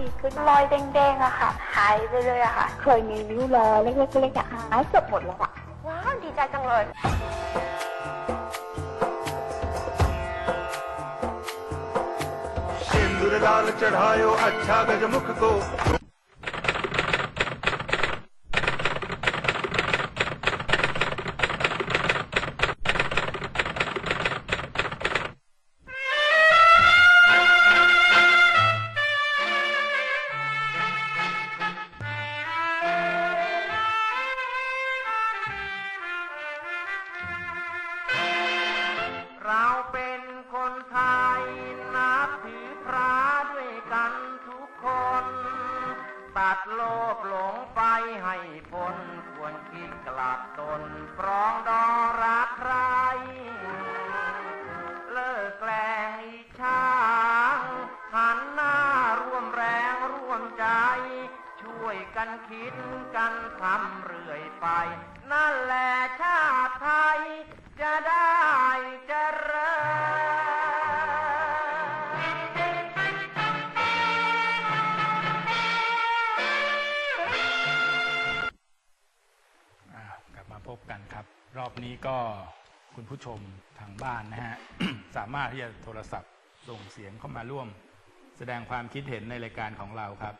ดีขึ้นรอยแดงๆอะค่ะ หายไปเลยอะค่ะ เคยมีริ้วรอยเล็กๆเล็กๆอะหายเกือบหมดแล้วอะว้าวดีใจจังเลย सिंदूर लाल चढ़ायो अच्छा गजमुख को บมาพบกันครับ รอบนี้ก็คุณผู้ชมทางบ้านนะฮะ สามารถที่จะโทรศัพท์ส่งเสียงเข้ามาร่วม แสดงความคิดเห็นในรายการของเราครับ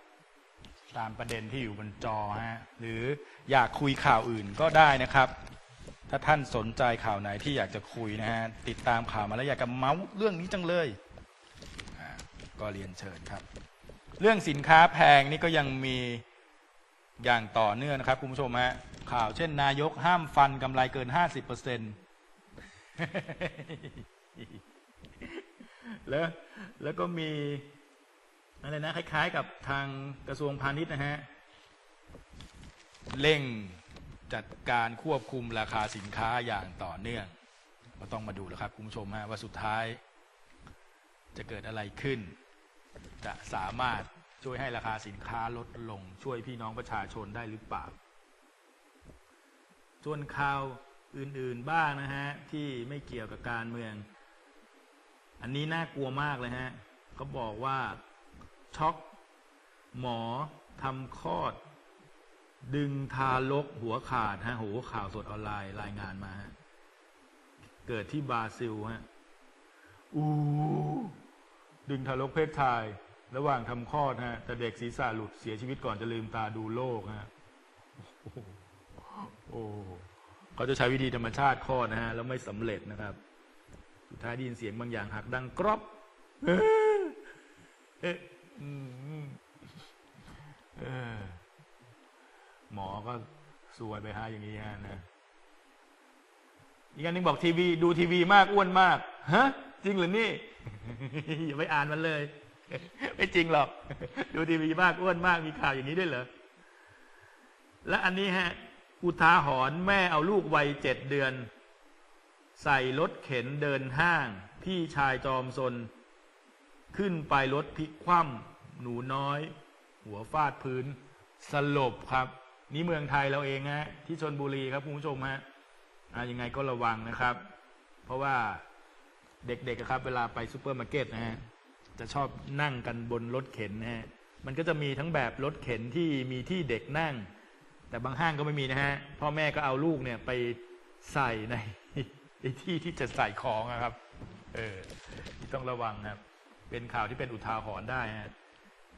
ตามประเด็นที่อยู่บนจอฮะหรืออยากคุยข่าวอื่นก็ได้นะครับ ถ้าท่านสนใจข่าวไหนที่อยากจะคุยนะฮะติดตามข่าวมาแล้วอยากจะเมาส์เรื่องนี้จังเลยก็เรียนเชิญครับ เรื่องสินค้าแพงนี่ก็ยังมี อย่างต่อเนื่องนะครับ คุณผู้ชมฮะข่าวเช่น นายกห้ามฟันกำไรเกิน50%เปอร์เซ็นต์แล้วแล้วก็มีอะไรนะ คล้ายๆ กับทางกระทรวงพาณิชย์นะฮะ เร่งจัดการควบคุมราคาสินค้าอย่างต่อเนื่อง ก็ต้องมาดูแล้วครับ คุณผู้ชมฮะว่าสุดท้าย จะเกิดอะไรขึ้น จะสามารถ ช่วยให้ราคาสินค้าลดลง ช่วยพี่น้องประชาชนได้หรือเปล่า ส่วนข่าวอื่นๆบ้างนะฮะ ที่ไม่เกี่ยวกับการเมือง อันนี้น่ากลัวมากเลยฮะเขาบอกว่าช็อกหมอทำคลอด ดึงทารกหัวขาดฮะโหข่าวสดออนไลน์รายงานมาฮะเกิดที่บราซิลฮะอู้ดึงทารกเพศชาย ระหว่างทำคลอดฮะ แต่เด็กศีรษะหลุดเสียชีวิตก่อนจะลืมตาดูโลกฮะโอ้โหเขาจะใช้วิธีธรรมชาติคลอดนะฮะ แล้วไม่สำเร็จนะครับ สุดท้ายได้ยินเสียงบางอย่างหักดังกรอบเอ๊ะหมอก็สวยไปฮะอย่างนี้ฮะนะอีกอันนึงบอกทีวี ดูทีวีมากอ้วนมาก ฮะ จริงหรือนี่ อย่าไปอ่านมันเลย ไม่จริงหรอก ดูทีวีมากอ้วนมากมีข่าวอย่างนี้ด้วยเหรอ และอันนี้ฮะ อุทาหรณ์แม่เอาลูกวัยเจ็ดเดือน ใส่รถเข็นเดินห้าง พี่ชายจอมซน ขึ้นไปรถพลิกคว่ำหนูน้อย หัวฟาดพื้น สลบครับ นี่เมืองไทยเราเองฮะ ที่ชนบุรีครับคุณผู้ชมฮะอ่ายังไงก็ระวังนะครับ เพราะว่าเด็กๆครับ เวลาไปซูเปอร์มาร์เก็ตนะฮะ จะชอบนั่งกันบนรถเข็นนะฮะมันก็จะมีทั้งแบบรถเข็นที่มีที่เด็กนั่ง แต่บางห้างก็ไม่มีนะฮะพ่อแม่ก็เอาลูกเนี่ยไปใส่ในในที่ที่จะใส่ของครับ เออที่ต้องระวังครับ เป็นข่าวที่เป็นอุทาหรณ์ได้ฮะ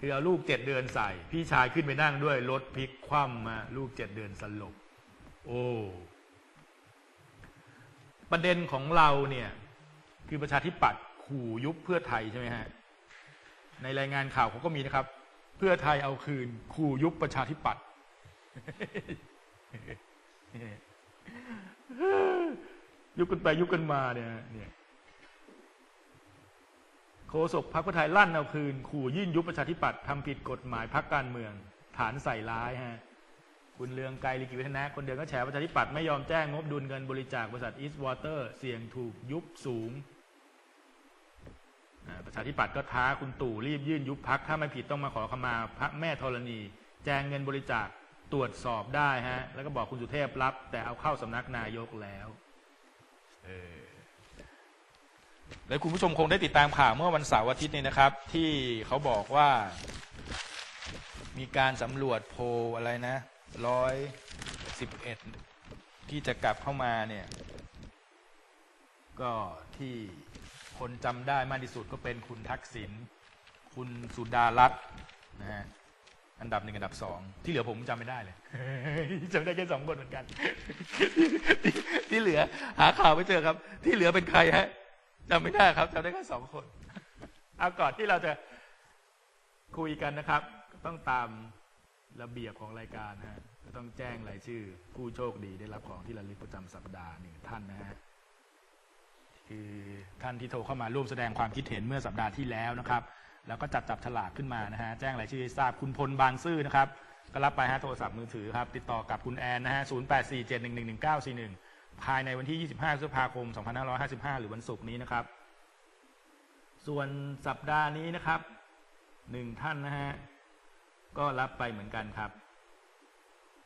คือเอาลูกเจ็ดเดือนใส่ พี่ชายขึ้นไปนั่งด้วยรถพลิกคว่ำมาลูกเจ็ดเดือนสลบโอ้ประเด็นของเราเนี่ย คือประชาธิปัตย์ขู่ยุบเพื่อไทยใช่ไหมฮะ ในรายงานข่าวเขาก็มีนะครับ เพื่อไทยเอาคืนขู่ยุบประชาธิปัตย์ยุบกันไปยุบกันมาเนี่ยเนี่ยโฆษกพรรคเพื่อไทยลั่นเอาคืน ขู่ยื่นยุบประชาธิปัตย์ทำผิดกฎหมายพรรคการเมือง ฐานใส่ร้ายฮะคุณเลืองไกรลิกิวิทนะ คนเดิมก็แฉประชาธิปัตย์ไม่ยอมแจ้งงบดุลเงินบริจาคบริษัทอีสต์วอเตอร์ เสี่ยงถูกยุบสูง ประชาธิปัตย์ก็ท้าคุณตู่รีบยื่นยุบพักถ้าไม่ผิดต้องมาขอขมาพระแม่ธรณี แจ้งเงินบริจาคตรวจสอบได้ฮะ แล้วก็บอกคุณสุเทพรับ แต่เอาเข้าสำนักนายกแล้วเออแล้วคุณผู้ชมคงได้ติดตามข่าวเมื่อวันเสาร์อาทิตย์นี้นะครับ ที่เขาบอกว่ามีการสำรวจโพลอะไรนะร้อยสิบเอ็ดที่จะกลับเข้ามาเนี่ย ก็ที่ คนจำได้มากที่สุดก็เป็นคุณทักษิณคุณสุดารัตน์นะฮะอันดับหนึ่งอันดับสองที่เหลือผมจำไม่ได้เลยจำได้แค่สองคนเหมือนกันที่ที่เหลือ หาข่าวไม่เจอครับ ที่เหลือเป็นใครฮะจำไม่ได้ครับจำได้แค่สองคนเอาก่อนที่เราจะคุยกันนะครับ ต้องตามระเบียบของรายการฮะต้องแจ้งรายชื่อ ผู้โชคดีได้รับของที่ระลึกประจำสัปดาห์หนึ่งท่านนะฮะ คือท่านที่โทรเข้ามาร่วมแสดงความคิดเห็นเมื่อสัปดาห์ที่แล้วนะครับ แล้วก็จัดจับฉลากขึ้นมานะฮะแจ้งรายชื่อให้ทราบคุณพลบางซื่อนะครับก็รับไปฮะโทรศัพท์มือถือครับติดต่อกับคุณแอนนะฮะ0847111941ภายในวันที่ 25พฤษภาคม 2555 หรือวันศุกร์นี้นะครับ ส่วนสัปดาห์นี้นะครับหนึ่งท่านนะฮะ ก็รับไปเหมือนกันครับ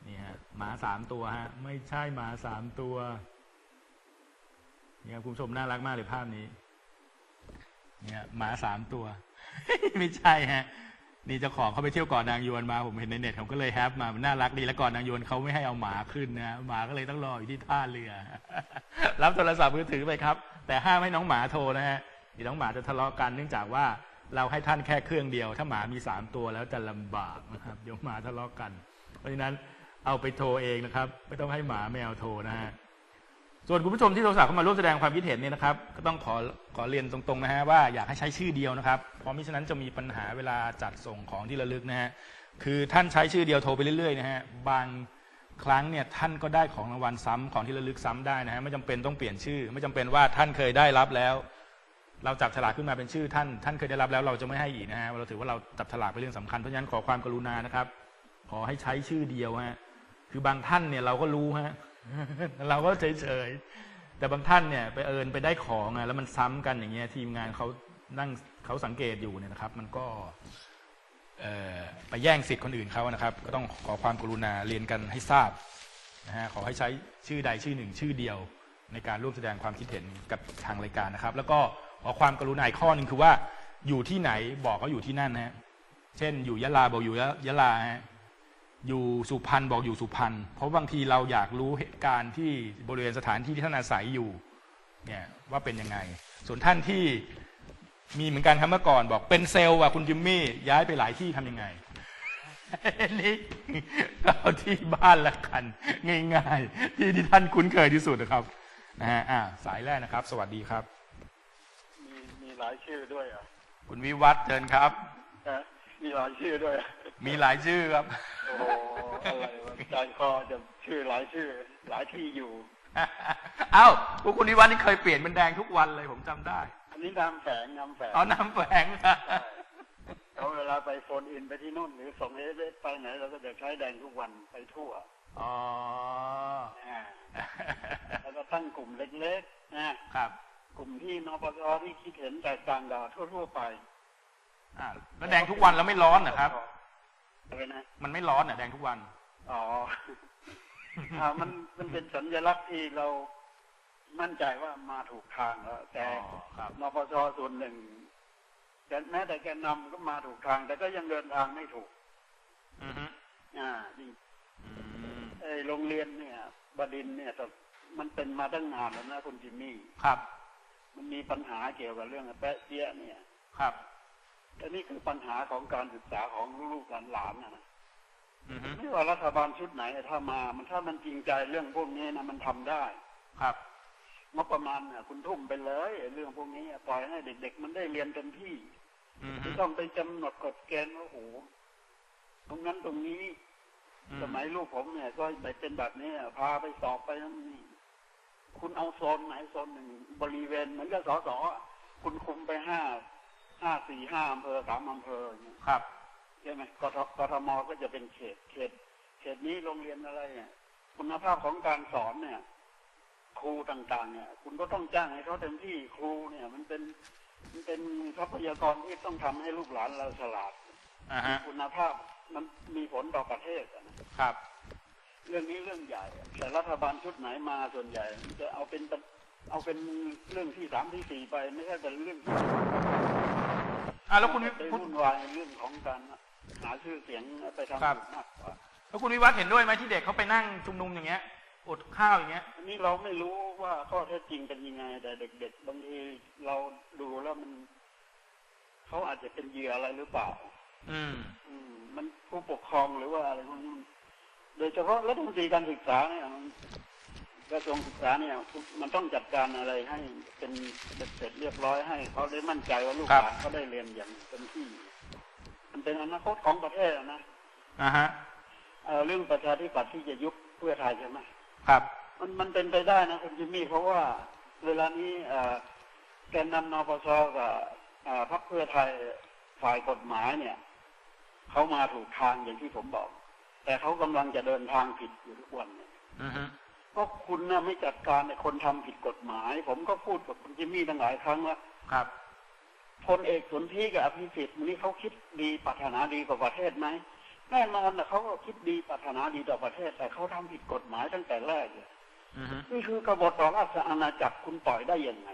นี่ฮะ หมาสามตัวฮะ ไม่ใช่หมาสามตัว นี่ครับคุณผู้ชมน่ารักมากเลยภาพนี้ เนี่ยหมาสามตัว ไม่ใช่ฮะ นี่เจ้าของเขาไปเที่ยวเก่อนนางยวนมา ผมเห็นในเน็ตผมก็เลยแฮปมามันน่ารักดีแล้วก่อนนางยวนเขาไม่ให้เอาหมาขึ้นนะหมาก็เลยต้องรออยู่ที่ท่าเรือ รับโทรศัพท์มือถือไปครับ แต่ห้ามให้น้องหมาโทรนะฮะเดี๋ยวน้องหมาจะทะเลาะกันเนื่องจากว่าเราให้ท่านแค่เครื่องเดียว ถ้าหมามีสามตัวแล้วจะลำบากนะครับเดี๋ยวหมาทะเลาะกัน เพราะฉะนั้นเอาไปโทรเองนะครับ ไม่ต้องให้หมาแมวโทรนะฮะ ส่วนคุณผู้ชมที่โทรศัพท์เข้ามาร่วมแสดงความคิดเห็นเนี่ยนะครับ ก็ต้องขอขอเรียนตรงๆนะฮะว่าอยากให้ใช้ชื่อเดียวนะครับ เพราะมิฉะนั้นจะมีปัญหาเวลาจัดส่งของที่ระลึกนะฮะคือท่านใช้ชื่อเดียวโทรไปเรื่อยๆนะฮะบางครั้งเนี่ยท่านก็ได้ของรางวัลซ้ำของที่ระลึกซ้ำได้นะฮะไม่จำเป็นต้องเปลี่ยนชื่อ ไม่จำเป็นว่าท่านเคยได้รับแล้ว เราจับฉลากขึ้นมาเป็นชื่อ ท่านท่านเคยได้รับแล้วเราจะไม่ให้อีกนะฮะเราถือว่าเราจับฉลากเป็นเรื่องสำคัญเพราะฉะนั้นขอความกรุณานะครับ ขอให้ใช้ชื่อเดียวฮะคือบางท่านเนี่ยเราก็รู้ฮะ เราก็เฉยๆ แต่บางท่านเนี่ย ไปเอิญไปได้ของอะแล้วมันซ้ำกันอย่างเงี้ย ทีมงานเขานั่งเขาสังเกตอยู่เนี่ยนะครับ มันก็เอไปแย่งสิทธิ์คนอื่นเขานะครับ ก็ต้องขอความกรุณาเรียนกันให้ทราบนะฮะขอให้ใช้ชื่อใดชื่อหนึ่ง ชื่อเดียว ในการร่วมแสดงความคิดเห็นกับทางรายการนะครับ แล้วก็ขอความกรุณาอีกข้อหนึ่งคือว่าอยู่ที่ไหนบอกเขาอยู่ที่นั่นนะฮะเช่นอยู่ยะลาบอกอยู่ยะยะลาฮะ อยู่สุพรรณบอกอยู่สุพรรณเพราะบางทีเราอยากรู้เหตุการณ์ที่บริเวณสถานที่ที่ท่านอาศัยอยู่เนี่ยว่าเป็นยังไง ส่วนท่านที่มีเหมือนกันครับเมื่อก่อนบอกเป็นเซลล์ว่ะคุณจิมมี่ย้ายไปหลายที่ทำยังไงนี่ก็เอาที่บ้านละกัน ง่าย ๆ ที่ที่ท่านคุ้นเคยที่สุดนะครับนะฮะอ่าสายแรกนะครับ สวัสดีครับ มีมีหลายชื่อด้วยอะคุณวิวัฒน์เชิญครับนะ มีหลายชื่อด้วยอะมีหลายชื่อครับ โอ้โหอะไรวะใจคอจะชื่อหลายชื่อ หลายที่อยู่ เอ้าพวกคุณวิวัฒน์นี่เคยเปลี่ยนเป็นแดงทุกวันเลยผมจำได้ อันนี้นามแฝงนามแฝงเอาน้ำแฝงเขาเวลาไปโฟนอินไปที่นู่นหรือส่งเอสไปไหนเราก็จะใช้แดงทุกวันไปทั่วอ๋ออ่าแล้วก็ตั้งกลุ่มเล็กๆนะครับ กลุ่มที่นปชที่คิดเห็นแตกต่างกับทั่วๆไป อ่าแล้วแดงทุกวันแล้วไม่ร้อนนะครับอะไรนะมันไม่ร้อนอะแดงทุกวัน อ๋ออ่ามันมันเป็นสัญลักษณ์ที่เรามั่นใจว่ามาถูกทางแล้ว แต่อ๋อครับนปชส่วนหนึ่งแต่แม้แต่แกนนำก็มาถูกทาง แต่ก็ยังเดินทางไม่ถูกอือฮึอ่าจริงอืมไอ้โรงเรียนเนี่ย บดินทร์เนี่ยแต่มันเป็นมาตั้งนานแล้วนะคุณจิมมี่ ครับ มันมีปัญหาเกี่ยวกับเรื่องแปะเจี๊ยะเนี่ย ครับ แต่นี่คือปัญหาของการศึกษาของลูกๆหลานๆนะนะอือฮึไม่ว่ารัฐบาลชุดไหนถ้ามา มันถ้ามันจริงใจเรื่องพวกนี้นะมันทำได้ ครับงบประมาณเนี่ยคุณทุ่มไปเลยไอ้เรื่องพวกนี้ปล่อยให้เด็ก ๆ มันได้เรียนเต็มที่อือฮึไม่ต้องไปกำหนดกฎเกณฑ์ว่าโอ้โหตรงนั้นตรงนี้อืสมัยลูกผมเนี่ย ก็ไปเป็นแบบนี้อะพาไปสอบไปนั่นนี่คุณเอาโซนไหนโซนหนึ่งบริเวณเหมือนกับสสอะคุณคุมไปห้า ห้าสี่ห้าอำเภอสามอำเภออย่างเงี้ยครับใช่ไหมกทกทมก็จะเป็นเขตเขต เขตนี้โรงเรียนอะไรเนี่ยคุณภาพของการสอนเนี่ย ครูต่างๆ เนี่ย คุณก็ต้องจ้างให้เขาเต็มที่ครูเนี่ย มันเป็นมันเป็นทรัพยากรที่ต้องทำให้ลูกหลานเราฉลาดอ่าฮะคุณภาพมันมีผลต่อประเทศอะนะครับ เรื่องนี้เรื่องใหญ่อะแต่รัฐบาลชุดไหนมาส่วนใหญ่มันจะเอาเป็นเอาเป็นเรื่องที่สามที่สี่ไป ไม่ใช่เป็นเรื่องที่ อ่าแล้วคุณวิไปคุณวุ่นวายเรื่องของการหาชื่อเสียงไปทำครับมากกว่าแล้วคุณวิวัฒน์เห็นด้วยไหมที่เด็กเขาไปนั่งชุมนุมอย่างเงี้ย อดข้าวอย่างเงี้ยอันนี้เราไม่รู้ว่าข้อเท็จจริงเป็นยังไง แต่เด็กๆบางทีเราดูแล้วมันเขาอาจจะเป็นเหยื่ออะไรหรือเปล่า อืม อืม มันผู้ปกครองหรือว่าอะไรพวกนี้มันโดยเฉพาะรัฐมนตรีการศึกษาเนี่ยมัน กระทรวงศึกษาเนี่ยมันต้องจัดการอะไรให้เป็นเสร็จเรียบร้อยให้เขาได้มั่นใจว่าลูกครับหลานเขาได้เรียนอย่างเต็มที่ มันเป็นอนาคตของประเทศอะนะอ่าฮะเอ่อเรื่องประชาธิปัตย์ที่จะยุบเพื่อไทยใช่ไหมครับ มันมันเป็นไปได้นะคุณจิมมี่เพราะว่าเวลานี้เอ่อแกนนำนปชกับเอ่อพรรคเพื่อไทยฝ่ายกฎหมายเนี่ยเขามาถูกทางอย่างที่ผมบอก แต่เขากำลังจะเดินทางผิดอยู่ทุกวันเนี่ยอือฮึ เพราะคุณน่ะไม่จัดการในคนทำผิดกฎหมาย ผมก็พูดกับคุณจิมมี่ตั้งหลายครั้งว่าครับพลเอกสนธิกับอภิสิทธิ์นี่เขาคิดดีปรารถนาดีกับประเทศไหมแน่นอนนะเขาก็คิดดีปรารถนาดีต่อประเทศ แต่เขาทำผิดกฎหมายตั้งแต่แรกเลยอือฮึนี่คือกบฏต่อราชอาณาจักรคุณปล่อยได้ยังไง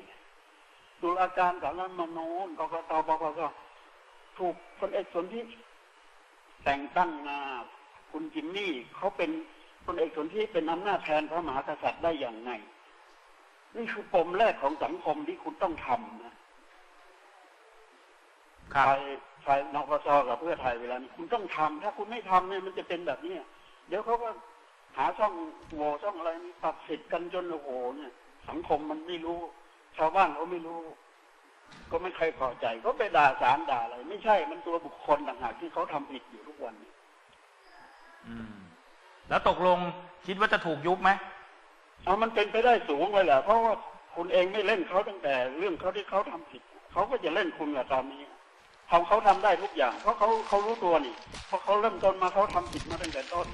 ตุลาการสารรัฐธรรมนูญกกตปปสถูกพลเอกสนธิแต่งตั้งมาคุณจิมมี่เขาเป็น พลเอกสนธิเป็นอำนาจแทนพระมหากษัตริย์ได้อย่างไง นี่คือปมแรกของสังคมที่คุณต้องทำนะครับฝ่ายฝ่ายนปชกับเพื่อไทยเวลานี้คุณต้องทำถ้าคุณไม่ทำเนี่ยมันจะเป็นแบบเนี้ยเดี๋ยวเขาก็หาช่องโหว่ช่องอะไรนี่ตัดสิทธิ์กันจนโอ้โหเนี่ย สังคมมันไม่รู้ ชาวบ้านเขาไม่รู้ ก็ไม่เคยพอใจก็ไปด่าสารด่าอะไร ไม่ใช่มันตัวบุคคลต่างหากที่เขาทำผิดอยู่ทุกวันนี้อืม แล้วตกลงคิดว่าจะถูกยุบไหมเอามันเป็นไปได้สูงเลยแหละเพราะว่าคุณเองไม่เล่นเขาตั้งแต่ เรื่องเขาที่เขาทำผิดเขาก็จะเล่นคุณกับตอนนี้เขาเขาทำได้ทุกอย่าง เพราะเขาเขารู้ตัวนี่เพราะเขาเริ่มต้นมาเขาทำผิดมาตั้งแต่ต้น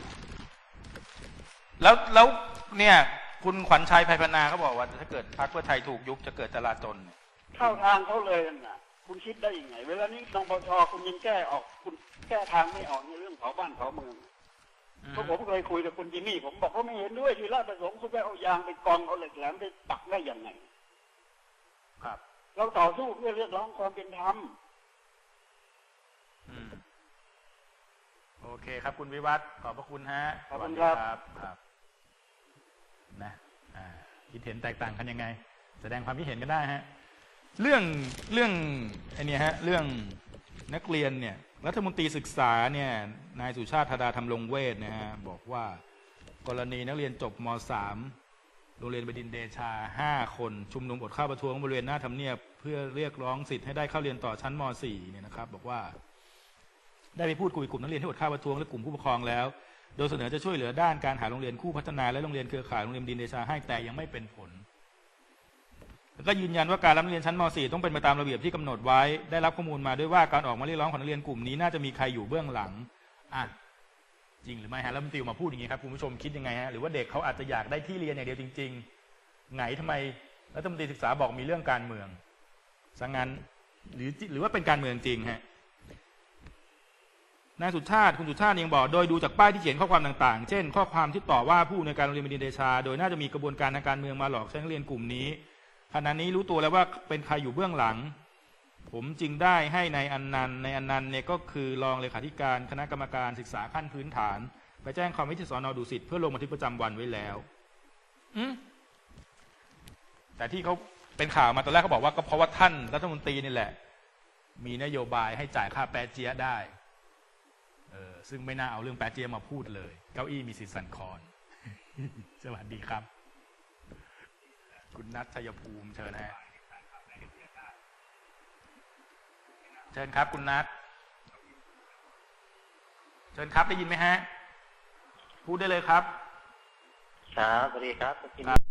แล้วแล้วเนี่ย คุณขวัญชัยไพพนาเขาบอกว่า ถ้าเกิดพรรคเพื่อไทยถูกยุบจะเกิดจลาจลเนี่ยเข้าทางเขาเลยน่ะคุณคิดได้ยังไง เวลานี้นปชคุณยังแก้ออก คุณแก้ทางไม่ออกในเรื่องเผาบ้านเผาเมืองอืม เพราะผมเคยคุยกับคุณจิมมี่ผมบอกว่าไม่เห็นด้วยที่ราชประสงค์คุณไปเอายางไปกองเอาเหล็กแหลมไปปักได้ยังไง ครับ เราต่อสู้เพื่อเรียกร้องความเป็นธรรมอืมโอเคครับ คุณวิวัฒน์ขอบพระคุณฮะขอบคุณสวัสดีครับครับครับ นะอ่าคิดเห็นแตกต่างกันยังไง แสดงความคิดเห็นกันได้ฮะ เรื่องเรื่องไอเนี่ยฮะ เรื่องนักเรียนเนี่ย รัฐมนตรีศึกษาเนี่ยนายสุชาติธดาธรรมรงเวทนะฮะบอกว่ากรณีนักเรียนจบม .3 โรงเรียนบดินเดชา 5 คนชุมนุมอดข้าวประท้วงบริเวณหน้าทำเนียบ เพื่อเรียกร้องสิทธิ์ให้ได้เข้าเรียนต่อชั้นม .4 เนี่ยนะครับ บอกว่า ได้ไปพูดคุยกลุ่มนักเรียนที่อดข้าวประท้วงและกลุ่มผู้ปกครองแล้ว โดยเสนอจะช่วยเหลือด้านการหาโรงเรียนคู่พัฒนาและโรงเรียนเครือข่ายโรงเรียนบดินเดชาให้แต่ยังไม่เป็นผล แล้วก็ยืนยันว่าการรับนักเรียนชั้นม .4 ต้องเป็นไปตามระเบียบที่กำหนดไว้ ได้รับข้อมูลมาด้วยว่าการออกมาเรียกร้องของนักเรียนกลุ่มนี้น่าจะมีใครอยู่เบื้องหลังอะจริงหรือไม่ฮะแล้วมันติวมาพูดอย่างนี้ครับคุณผู้ชมคิดยังไงฮะหรือว่าเด็กเขาอาจจะอยากได้ที่เรียนอย่างเดียวจริง ๆ ไงทำไมรัฐมนตรีศึกษาบอกมีเรื่องการเมืองสังงั้นหรือหรือว่าเป็นการเมืองจริงฮะนายสุชาติคุณสุชาติยังบอก โดยดูจากป้ายที่เขียนข้อความต่างๆ เช่น ข้อความที่ต่อว่าผู้ในการโรงเรียนบดินเดชา โดยน่าจะมีกระบวนการทางการเมืองมาหลอกใช้นักเรียนกลุ่มนี้ ขณะนี้รู้ตัวแล้วว่าเป็นใครอยู่เบื้องหลัง ผมจึงได้ให้ในายอันนันในอันนันเนี่ยก็คือรองเลขาธิการคณะกรรมการศึกษาขั้นพื้นฐาน ไปแจ้งความว้ที่สอนอดุสิตเพื่อลงบันทึกประจำวันไว้แล้วอืแต่ที่เขาเป็นข่าวมาตอนแรกเขาบอกว่าก็เพราะว่าท่านรัฐมนตรีนี่แหละ มีนโยบายให้จ่ายค่าแปรเจียได้เออซึ่งไม่น่าเอาเรื่องแปรเจียมาพูดเลย เก้าอี้มีสิทธิ์สั่นคลอนสวัสดีครับ คุณนัทชัยภูมิเชิญฮะเชิญครับ คุณนัทเชิญครับได้ยินไหมฮะ พูดได้เลยครับ ครับสวัสดีครับคุณ